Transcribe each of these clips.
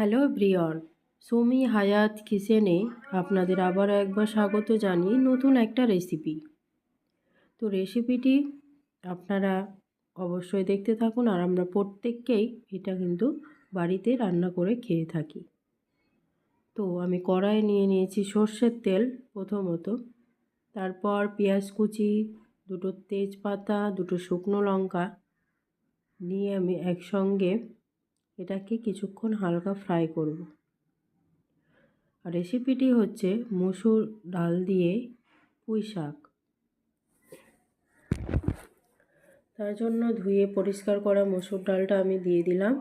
Hello Brian Sumi হায়াত কিচেনে আপনাদের আবার একবার স্বাগত জানিয়ে নতুন একটা রেসিপি। তো রেসিপিটি আপনারা অবশ্যই দেখতে থাকুন আর আমরা প্রত্যেককেই এটা কিন্তু বাড়িতে রান্না করে খেয়ে থাকি। তো আমি কড়াই নিয়ে নিয়েছি সর্ষের তেল প্রথমত, তারপর পেঁয়াজ কুচি, দুটো তেজপাতা, দুটো শুকনো লঙ্কা, নিয়ে আমি একসঙ্গে এটাকে কিছুক্ষণ হালকা ফ্রাই করব। আর রেসিপিটি হচ্ছে মসুর ডাল দিয়ে পুঁই শাক। তার জন্য ধুয়ে পরিষ্কার করা মসুর ডালটা আমি দিয়ে দিলাম।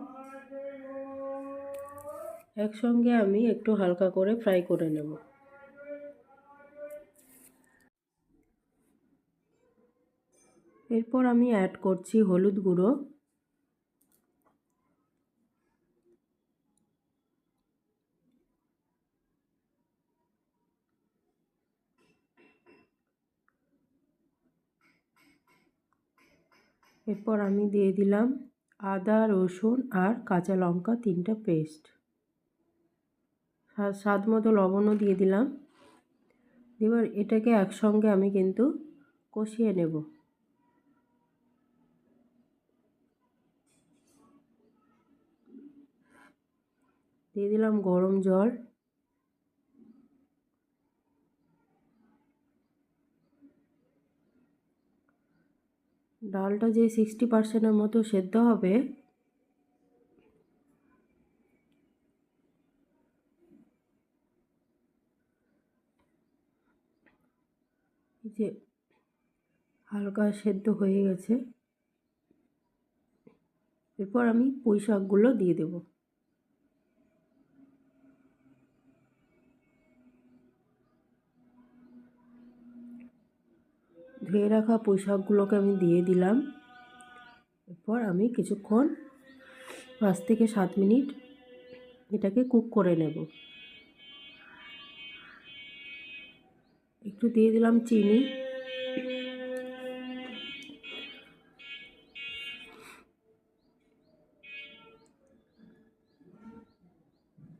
একসঙ্গে আমি একটু হালকা করে ফ্রাই করে নেব। এরপর আমি অ্যাড করছি হলুদ গুঁড়ো। এরপর আমি দিয়ে দিলাম আদা, রসুন আর কাঁচা লঙ্কা তিনটা পেস্ট স্বাদ মতো লবণও দিয়ে দিলাম। এবার এটাকে একসঙ্গে আমি কিন্তু কষিয়ে নেব। দিয়ে দিলাম গরম জল। ডালটা যে সিক্সটি পার্সেন্টের মতো সেদ্ধ হবে যে হালকা সেদ্ধ হয়ে গেছে, এরপর আমি পুঁই শাকগুলো দিয়ে দেবো। ধুয়ে রাখা পোশাকগুলোকে আমি দিয়ে দিলাম। এরপর আমি কিছুক্ষণ পাঁচ থেকে সাত মিনিট এটাকে কুক করে নেব। একটু দিয়ে দিলাম চিনি।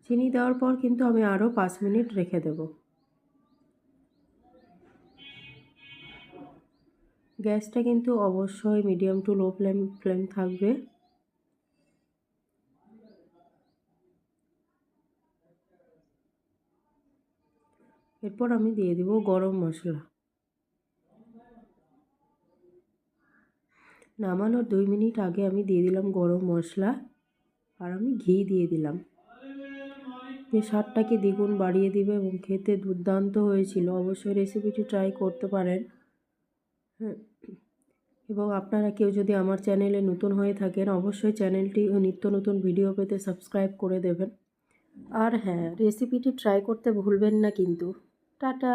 চিনি দেওয়ার পর কিন্তু আমি আরও পাঁচ মিনিট রেখে দেবো। গ্যাসটা কিন্তু অবশ্যই medium to low flame flame থাকবে। এরপর আমি দিয়ে দিব গরম মশলা। নামানোর দুই মিনিট আগে আমি দিয়ে দিলাম গরম মশলা আর আমি ঘি দিয়ে দিলাম। যে স্বাদটাকে দ্বিগুণ বাড়িয়ে দিবে এবং খেতে দুর্দান্ত হয়েছিল। অবশ্যই রেসিপিটি ট্রাই করতে পারেন। হ্যাঁ। এবং আপনারা কেউ যদি আমার চ্যানেলে নতুন হয়ে থাকেন, অবশ্যই চ্যানেলটি নিত্য নতুন ভিডিও পেতে সাবস্ক্রাইব করে দেবেন। আর হ্যাঁ রেসিপিটি ট্রাই করতে ভুলবেন না কিন্তু। টাটা!